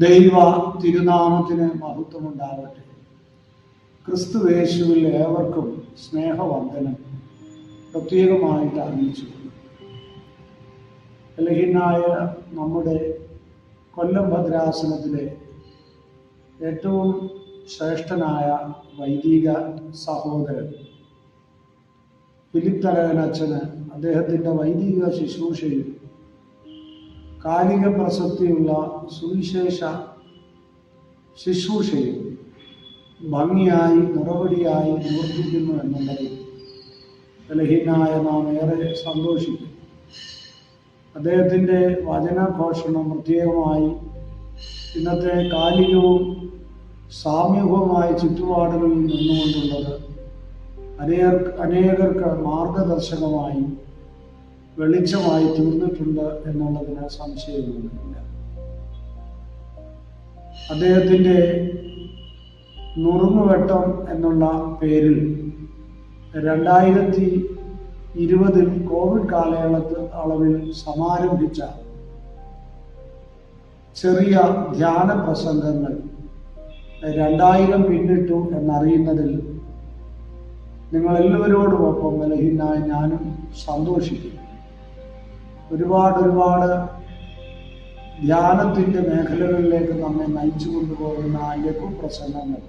ദൈവ തിരുനാമത്തിന് മഹത്വമുണ്ടാവട്ടെ. ക്രിസ്തുവേശുവിൽ ഏവർക്കും സ്നേഹവന്ദനം. പ്രത്യേകമായിട്ട് അറിയിച്ചു ബലഹീനായ നമ്മുടെ കൊല്ലം ഭദ്രാസനത്തിലെ ഏറ്റവും ശ്രേഷ്ഠനായ വൈദിക സഹോദരൻ ഫിലിപ്പ് അച്ഛന് അദ്ദേഹത്തിന്റെ വൈദിക ശുശ്രൂഷയിൽ കാലിക പ്രസക്തിയുള്ള സുവിശേഷ ശുശ്രൂഷയും ഭംഗിയായി നിറവടിയായി നിവർത്തിക്കുന്നു എന്നുള്ളതിൽ ബലഹീനായ നാം ഏറെ സന്തോഷിക്കും. അദ്ദേഹത്തിന്റെ വചനഘോഷണം പ്രത്യേകമായി ഇന്നത്തെ കാലികവും സാമൂഹികവുമായ ചുറ്റുപാടുകളിൽ നിന്നുകൊണ്ടുള്ളത് അനേക അനേകർക്ക് മാർഗദർശകമായി വെളിച്ചമായി തീർന്നിട്ടുണ്ട് എന്നുള്ളതിന് സംശയമൊന്നുമില്ല. അദ്ദേഹത്തിന്റെ നുറുങ്ങുവെട്ടം എന്നുള്ള പേരിൽ രണ്ടായിരത്തി ഇരുപതിൽ കോവിഡ് കാലയളത്ത് അളവിൽ സമാരംഭിച്ച ചെറിയ ധ്യാന പ്രസംഗങ്ങൾ രണ്ടായിരം പിന്നിട്ടു എന്നറിയുന്നതിൽ നിങ്ങളെല്ലാവരോടുമൊപ്പം ബലഹീനായ ഞാനും സന്തോഷിക്കുന്നു. ഒരുപാട് ഒരുപാട് ധ്യാനത്തിന്റെ മേഖലകളിലേക്ക് നമ്മെ നയിച്ചു കൊണ്ടുപോകുന്ന ലഘു പ്രസംഗങ്ങൾ.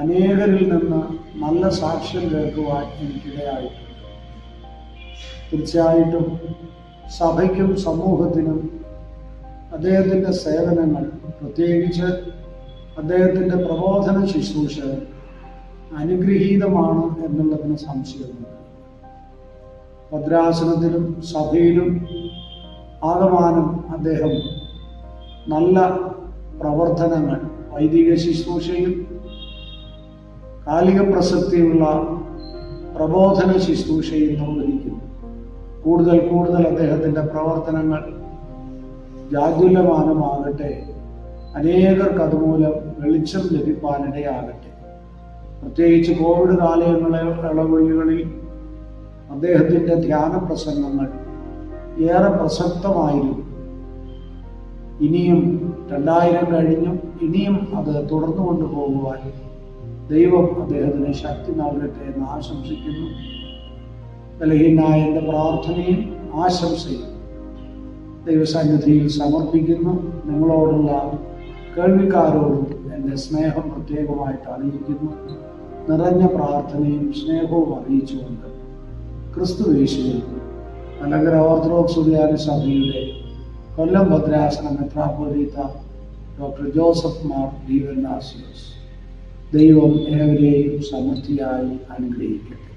അനേകരിൽ നിന്ന് നല്ല സാക്ഷ്യം കേൾക്കുവാൻ എനിക്കിടയായിട്ടുണ്ട് തീർച്ചയായിട്ടും സഭയ്ക്കും സമൂഹത്തിനും അദ്ദേഹത്തിന്റെ സേവനങ്ങൾ പ്രത്യേകിച്ച് അദ്ദേഹത്തിന്റെ പ്രബോധന ശുശ്രൂഷ അനുഗ്രഹീതമാണ് എന്നുള്ളതിന് സംശയമുണ്ട്. ഭദ്രാസനത്തിലും സഭയിലും ആകമാനം അദ്ദേഹം നല്ല പ്രവർത്തനങ്ങൾ വൈദിക ശുശ്രൂഷയും കാലിക പ്രസക്തിയുള്ള പ്രബോധന ശുശ്രൂഷയും നിർവഹിക്കുന്നു. കൂടുതൽ കൂടുതൽ അദ്ദേഹത്തിന്റെ പ്രവർത്തനങ്ങൾ ജാഗുല്യമാനമാകട്ടെ അനേകർക്ക് അതുമൂലം വെളിച്ചം ലഭിക്കാനിടയാകട്ടെ പ്രത്യേകിച്ച് കോവിഡ് കാലയങ്ങളെ ഇളവുകളിൽ അദ്ദേഹത്തിന്റെ ധ്യാന പ്രസംഗങ്ങൾ ഏറെ പ്രസക്തമായിരുന്നു. ഇനിയും രണ്ടായിരം കഴിഞ്ഞും ഇനിയും അത് തുടർന്നു കൊണ്ടുപോകുവാൻ ദൈവം അദ്ദേഹത്തിന് ശക്തി നൽകട്ടെ എന്ന് ആശംസിക്കുന്നു. ബലഹീനായ എന്റെ പ്രാർത്ഥനയും ആശംസയും ദൈവസന്നിധിയിൽ സമർപ്പിക്കുന്നു. നിങ്ങളോടുള്ള കേൾവിക്കാരോടും എന്റെ സ്നേഹം പ്രത്യേകമായിട്ട് അറിയിക്കുന്നു. നിറഞ്ഞ പ്രാർത്ഥനയും സ്നേഹവും അറിയിച്ചുകൊണ്ട് ക്രിസ്തു യേശുവിൽ മലങ്കര ഓർത്തഡോക്സ് ഉദയാന സഭയുടെ കൊല്ലം ഭദ്രാസന മെത്രാപ്പൊലീത്ത ഡോക്ടർ ജോസഫ് മാർ ദീവനാസിയോസ് ദൈവം ഏവരെയും സമൃദ്ധിയായി അനുഗ്രഹിക്കട്ടെ.